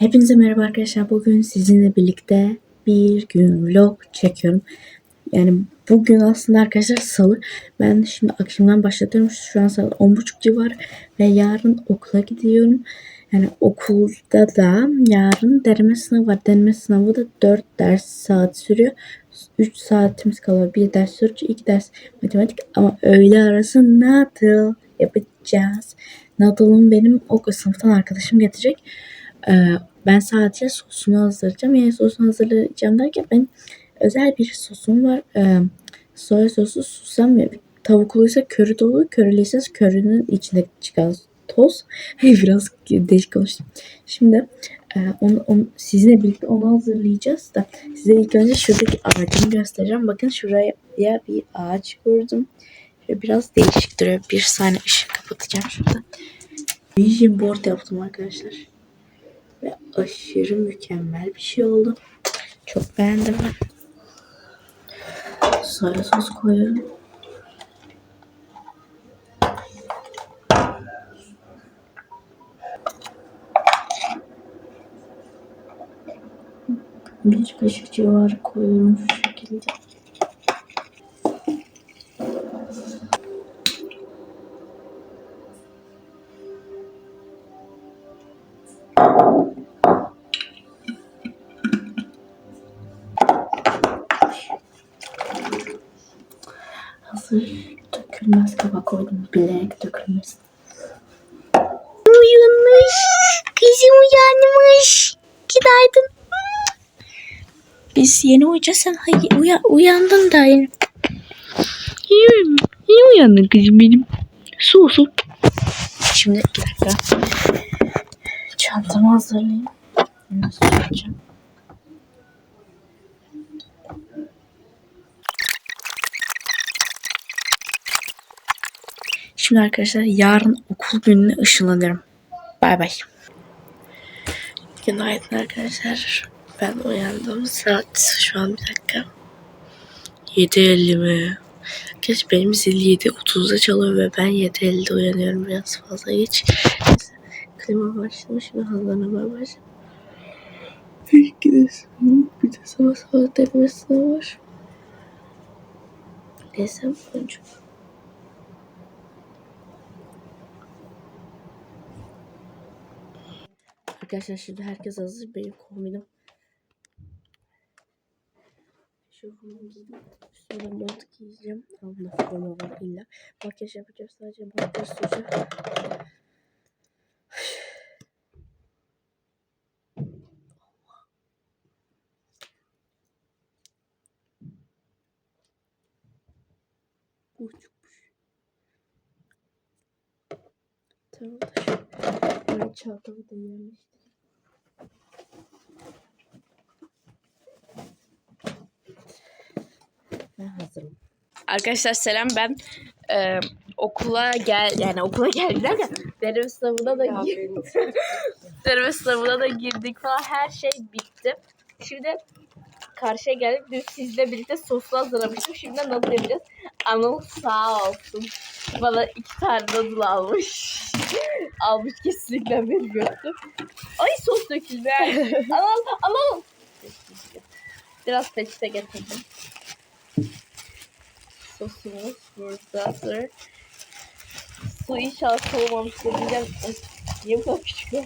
Hepinize merhaba arkadaşlar. Bugün sizinle birlikte bir gün vlog çekiyorum. Yani bugün aslında arkadaşlar salı. Ben şimdi akşamdan başlatıyorum. Şu an saat 10.30 civarı ve yarın okula gidiyorum. Yani okulda da yarın deneme sınavı var. Deneme sınavı da 4 ders saat sürüyor. 3 saatimiz kalıyor. Bir ders Türkçe, iki ders matematik ama öğle arası nadıl yapacağız. Nadıl'ın benim o sınıftan arkadaşım getirecek. Ee, ben sadece sosunu hazırlayacağım. Yani sosunu hazırlayacağım derken ben özel bir sosum var. Ee, soya sosu, susam ve tavukluysa köri dolu, körülüyse körünün içinde çıkan toz. Biraz değişik konuştum. Şimdi e, onu, onu, sizinle birlikte onu hazırlayacağız da size ilk önce şuradaki ağacımı göstereceğim. Bakın şuraya bir ağaç kurdum. Şöyle biraz değişik duruyor. Bir saniye ışık kapatacağım şurada. Vision board yaptım arkadaşlar ve aşırı mükemmel bir şey oldu. Çok beğendim ben. Sos koyuyorum. Bir kaşık civarı koyuyorum şu şekilde. Hazır dökülmez kaba koydum. Bilerek dökülmesin. Uyanmış. Kızım uyanmış. Günaydın. Biz yeni uyuyacağız. Sen hayır, uya, uyandın da yeni. Yeni, yeni uyandın kızım benim. Su su. Şimdi bir dakika. Çantamı hazırlayayım. Nasıl yapacağım? Şimdi arkadaşlar yarın okul gününe ışınlanıyorum. Bay bay. Günaydın arkadaşlar. Ben uyandım. Saat şu an bir dakika. 7.50 mi? Geç benim zil 7.30'da çalıyor ve ben 7.50'de uyanıyorum biraz fazla geç. Klima başlamış ve hazırlanmaya başladım. İlk gidesim. Bir de sabah sabah sınavı var. Neyse önce. Arkadaşlar şimdi herkes hazır. Benim kombinim. Şu formu giydim. Üstüne mont giyeceğim. Alnımda forma var illa. Makyaj yapacağım sadece makyaj süreceğim. Uçmuş. Tamamdır. Ben çantamı da yerleştireyim. Ben hazırım. Arkadaşlar selam ben e, okula gel yani okula geldim derken deneme sınavına da girdik. deneme sınavına da girdik falan her şey bitti. Şimdi karşıya geldik. Dün sizle birlikte soslu hazırlamıştım. Şimdi nasıl yapacağız? Anıl sağ olsun. Bana iki tane noodle almış. almış kesinlikle bir gördüm. Ay sos döküldü. Anıl, Anıl. Biraz peçete getirdim. Sosumuz burada. Sonra su inşallah soğumamıştır. Ay, Niye bu kadar küçük ya?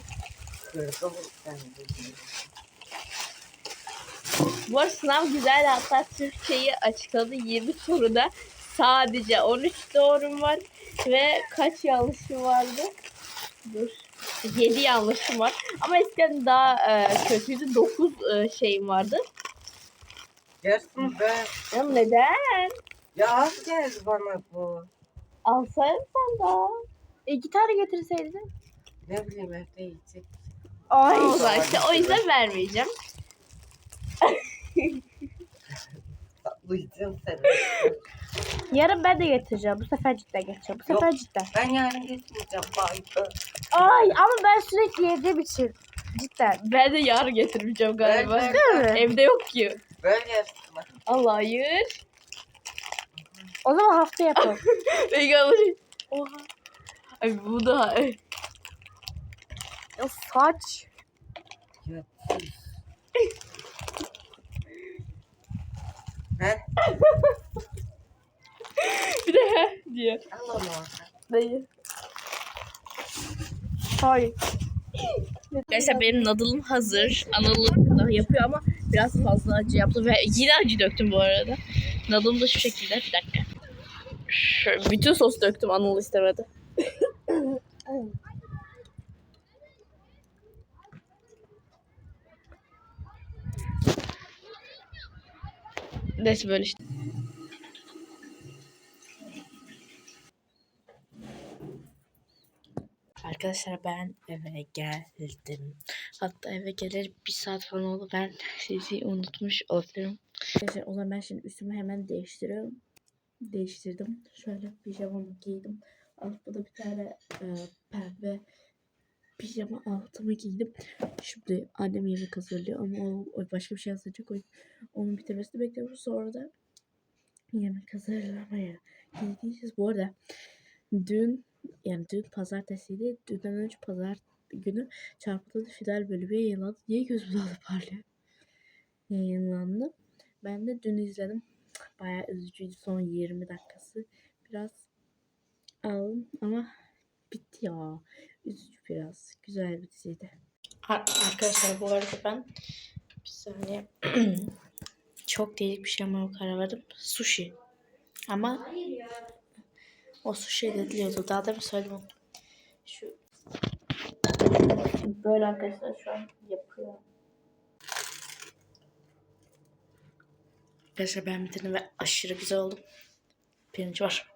Bu arada sınav güzel hatta Türkçeyi açıkladı 20 soruda sadece 13 doğrum var ve kaç yanlışım vardı? Dur. 7 yanlışım var. Ama eskiden daha e, kötüydü. 9 e, şeyim vardı. Yersin be. Ya neden? Ya az gel bana bu. Alsaydın sen daha. İki tane getirseydin. Ne bileyim evde yiyecek. Ay. İşte o yüzden vermeyeceğim. Tatlıydım seni. Yarın ben de getireceğim. Bu sefer cidden getireceğim. Bu Yok. sefer cidden. Ben yarın getirmeyeceğim. Bye. Ay ama ben sürekli yediğim için. Cidden. Ben de yarın getirmeyeceğim galiba. Ben- Değil mi? Evde yok ki. Böyle yersin. Allah hayır. O zaman hafta yapalım. Peki alırım. Oha. Ay bu da ya saç. He? Bir de he diyor. Al onu oradan. Değil. Hayır. Arkadaşlar benim noodle'ım hazır. Anadolu da yapıyor ama biraz fazla acı yaptı ve yine acı döktüm bu arada. Noodle'ım da şu şekilde. Bir dakika. Şu, bütün sos döktüm Anadolu istemedi. Neyse böyle işte. Arkadaşlar ben eve geldim. Hatta eve gelir bir saat falan oldu. Ben sizi unutmuş olurum. Arkadaşlar o zaman ben şimdi üstümü hemen değiştiriyorum. Değiştirdim. Şöyle pijamamı giydim. Altta da bir tane e, pembe pijama altımı giydim. Şimdi annem yemek hazırlıyor ama o, o başka bir şey hazırlayacak. O, onun bitirmesini bekliyorum. Sonra da yemek hazırlamaya gideceğiz. Bu arada dün yani dün pazartesiydi. Dünden önce pazar günü çarpıtılı final bölümü yayınlandı. Niye gözümün alıp parlıyor? Yayınlandı. Ben de dün izledim. Bayağı üzücüydü son 20 dakikası. Biraz aldım ama bitti ya. Üzücü biraz. Güzel bir diziydi. Arkadaşlar bu arada ben bir saniye çok değişik bir şey yapmaya karar verdim. Sushi. Ama o sushi dediliyordu. Daha da mı söyledim? Şu böyle arkadaşlar şu an yapıyor. Arkadaşlar ben bitirdim ve aşırı güzel oldum. Pirinç var.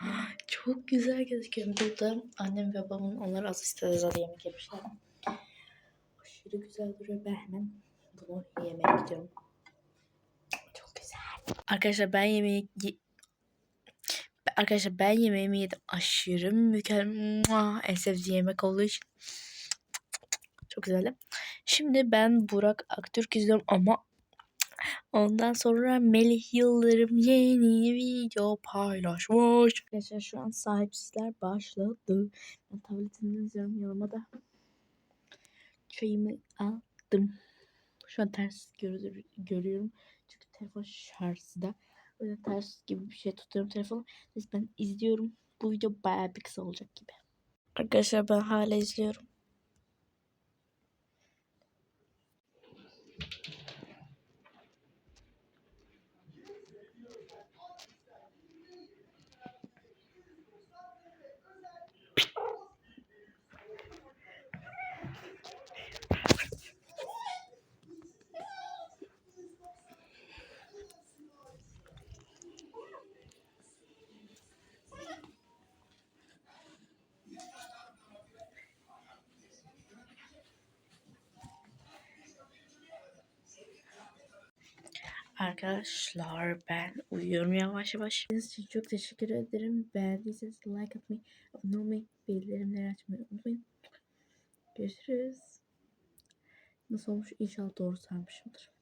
Çok güzel gözüküyor. Burada annem ve babamın onları az istedi zaten yemek yemişler. Aşırı güzel duruyor. Ben hemen bunu yemeye gidiyorum. Çok güzel. Arkadaşlar ben yemeği ye- Arkadaşlar ben yemeğimi yedim. Aşırı mükemmel. En sevdiğim yemek olduğu için. Çok güzeldi. Şimdi ben Burak Aktürk izliyorum ama Ondan sonra Melih Yıldırım yeni video paylaşmış. Arkadaşlar şu an sahipsizler başladı. Ben tabletimden izliyorum yanıma da. Çayımı aldım. Şu an ters görü- görüyorum. Çünkü telefon şarjda. O yüzden ters gibi bir şey tutuyorum telefonu. Neyse ben izliyorum. Bu video bayağı bir kısa olacak gibi. Arkadaşlar ben hala izliyorum. Arkadaşlar ben uyuyorum yavaş yavaş. İzlediğiniz için çok teşekkür ederim. Beğendiyseniz like atmayı, abone olmayı, bildirimleri açmayı unutmayın. Görüşürüz. Nasıl olmuş? İnşallah doğru sarmışımdır.